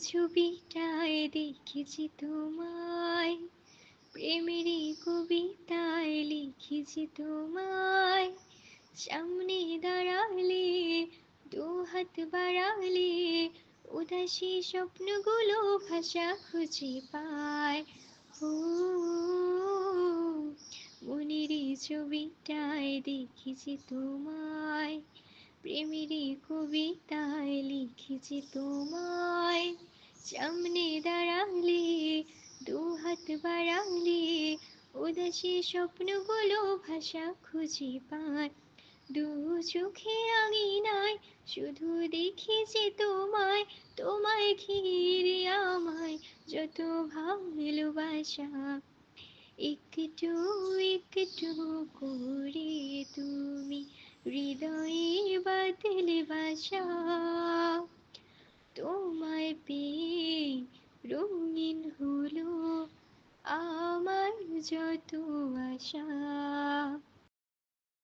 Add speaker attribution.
Speaker 1: ছবিটায় দেখেছি তোমায়। প্রেমেরই কবিতায় লিখেছি তোমায়। সামনে দাঁড়ালে দু হাত বাড়ালে, উদাসী স্বপ্নগুলো ভাষা খুঁজে পায়। ও মনেরই ছবিটায় দেখেছি তোমায়। প্রেমেরই কবিতায় লিখেছি তোমায়। সামনে দাঁড়ালে দু হাত বাড়ালে, উদাসী স্বপ্নগুলো ভাষা খুঁজে পায়। দু চোখে আঙিনায় শুধু দেখেছি তোমায় তোমায় ঘিরে আমায় যত ভালোবাসা। একটু একটু করে তুমি হৃদয়ে বাদলে বাসা। তোমায় পেয়ে হলো আমার যত আশা।